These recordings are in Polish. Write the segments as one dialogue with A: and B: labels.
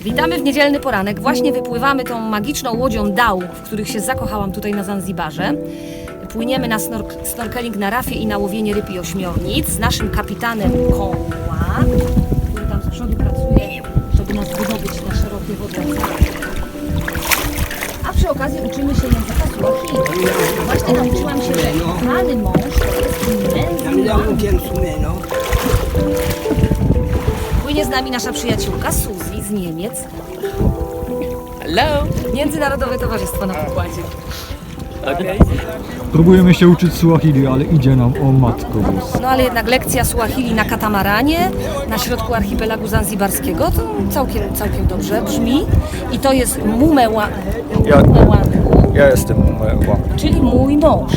A: Witamy w niedzielny poranek. Właśnie wypływamy tą magiczną łodzią dał, w których się zakochałam tutaj na Zanzibarze. Płyniemy na snork- snorkeling na rafie i na łowienie ryb i ośmiornic z naszym kapitanem Koła, który tam z przodu pracuje, żeby nas wydobyć na szerokie wody. A przy okazji uczymy się języka Swahili. Właśnie nauczyłam się, że kochany mąż to jest mężczyzna. Płynie z nami nasza przyjaciółka Suzy z Niemiec. Hello! Międzynarodowe Towarzystwo na Pokładzie.
B: Próbujemy się uczyć Suahili, ale idzie nam o matko wóz.
A: No ale jednak lekcja Suahili na katamaranie, na środku archipelagu zanzibarskiego, to całkiem, całkiem dobrze brzmi. I to jest Mumewa,
B: Ja- Ja jestem Mwewa.
A: czyli mój mąż.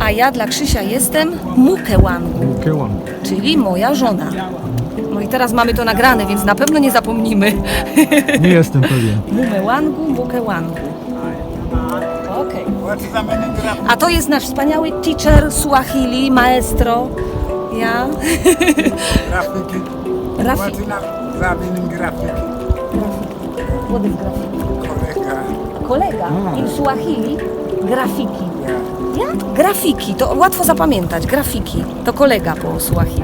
A: A ja dla Krzysia jestem Mukewangu,
B: Kełan.
A: czyli moja żona. No i teraz mamy to nagrane, więc na pewno nie zapomnimy.
B: Nie jestem pewien.
A: Mumewangu, Mukewangu. Okej. A to jest nasz wspaniały teacher Suahili, maestro. Ja.
C: Grafiki.
A: Rafi.
C: Zawinnym grafiki.
A: What is grafiki?
C: Kolega.
A: Kolega. In Suahili grafiki.
C: Ja.
A: Ja? Grafiki. To łatwo zapamiętać. Grafiki. To kolega po Suahili.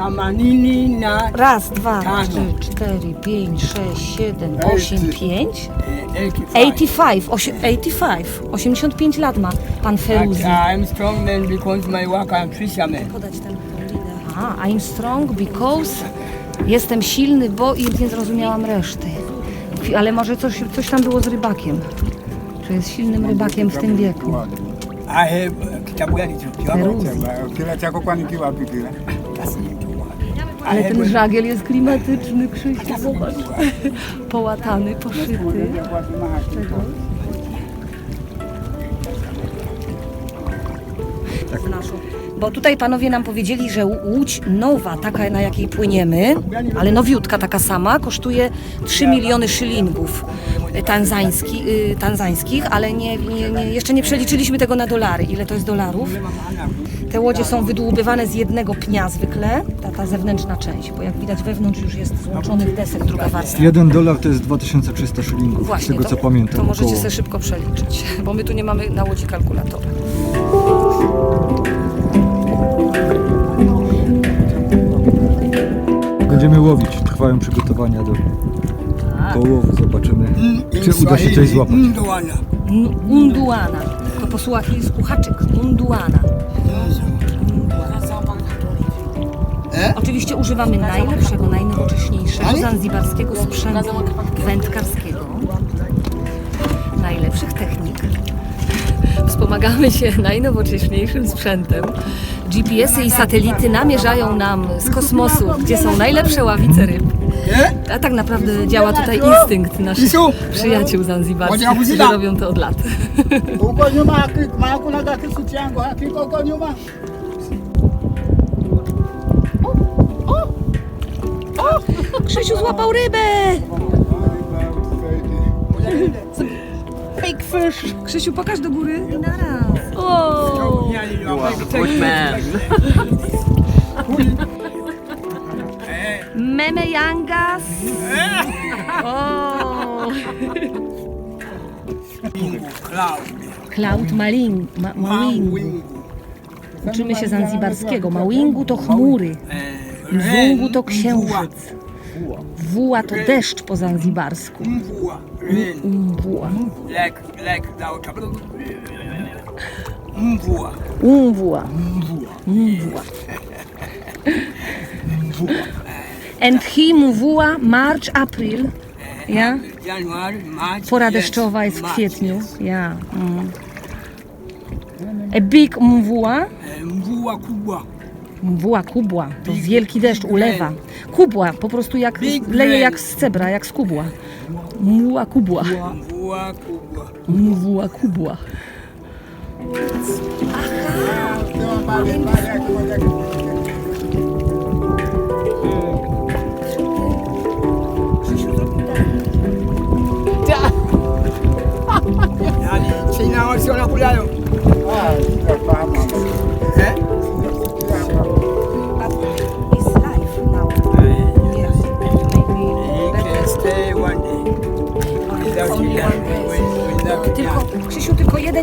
D: Samanini na
A: Raz, dwa,
D: Tano.
A: trzy, cztery, pięć, sześć, siedem, osiem, pięć.
D: e, 85.
A: 85, osie- 85, 85 lat ma pan
D: But
A: Feruzi.
D: I'm strong man because my work I'm fisherman.
A: Podać ten A, I'm strong because jestem silny, bo i nie zrozumiałam reszty. Ale może coś, coś tam było z rybakiem. Że jest silnym rybakiem w tym wieku.
D: I have uh, kitabu gani hicho? Kiwango
A: Feruzi.
C: Kila chako kwani kiwapi
D: basi.
A: Ale ten żagiel jest klimatyczny, Krzysiu, zobacz. Połatany, poszyty. naszą. Bo tutaj panowie nam powiedzieli, że łódź nowa, taka na jakiej płyniemy, ale nowiutka taka sama, kosztuje 3 miliony szylingów tanzański, y, tanzańskich, ale nie, nie, nie, jeszcze nie przeliczyliśmy tego na dolary, ile to jest dolarów. Te łodzie są wydłubywane z jednego pnia zwykle, ta, ta zewnętrzna część, bo jak widać wewnątrz już jest złączonych desek druga warstwa.
B: Jeden dolar to jest 2300 szylingów, z
A: Właśnie,
B: tego
A: to,
B: co pamiętam.
A: to możecie
B: około.
A: sobie szybko przeliczyć, bo my tu nie mamy na łodzi kalkulatora.
B: Będziemy łowić, trwają przygotowania do połowu, zobaczymy czy uda się coś złapać.
D: Ndowana.
A: N- Unduana. To po suahilisku haczyk. Unduana. Oczywiście używamy najlepszego, najnowocześniejszego zanzibarskiego sprzętu wędkarskiego. Najlepszych technik. Wspomagamy się najnowocześniejszym sprzętem. GPS-y i satelity namierzają nam z kosmosu, gdzie są najlepsze ławice ryb. A tak naprawdę działa tutaj instynkt naszych przyjaciół zanzibarskich, którzy robią to od lat. Krzysiu złapał rybę! Big fish! Krzysiu, pokaż do góry. I naraz. O! Meme Yangas. O!
D: Cloud.
A: Maling, ma. Uczymy się zanzibarskiego. Mawingu to chmury. Mzungu to księżyc. Wuła to deszcz po zanzibarsku.
D: Mvua. Rain.
A: Umwuła.
D: Like, like thou Mvua.
A: Umwuła. Umwuła. And he mvuła March, April. Ja? Pora deszczowa jest w kwietniu. Ja. Mm. A big mvuła.
D: E, Mvua kubwa.
A: Mvuła kubła. To wielki deszcz, ulewa. Kubła, po prostu jak leje jak z cebra, jak z kubła. Mvuła kubła.
D: Mvua kubwa.
A: Mvua kubwa.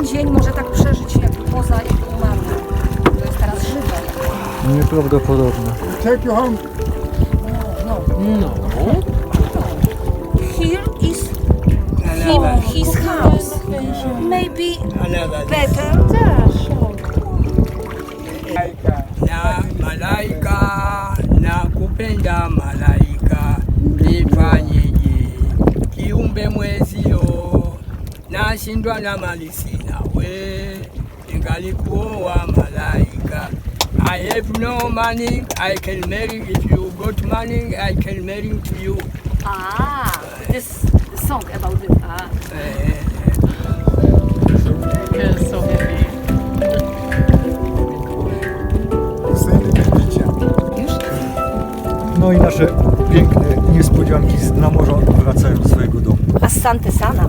A: Dzień może tak przeżyć jakby poza jakby umarły. To jest teraz żywe.
B: Nieprawdopodobne.
C: Take you home.
A: No.
E: No.
A: Here is him, his house. Maybe better.
C: Malaika.
D: na malaika na kupenda malaika nifanyeje kiumbe mwezio nashindwa na mali sina we ningalikuoa malaika I have no money I can marry if you got money I can marry to you
A: Ah, this song about it. Ah.
E: so heavy.
B: No i nasze piękne niespodzianki z na morza wracają do swojego domu.
A: Asante sana.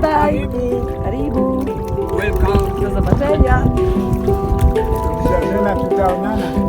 A: Bye. Karibu. Karibu.
D: Welcome.
A: Tutaonana.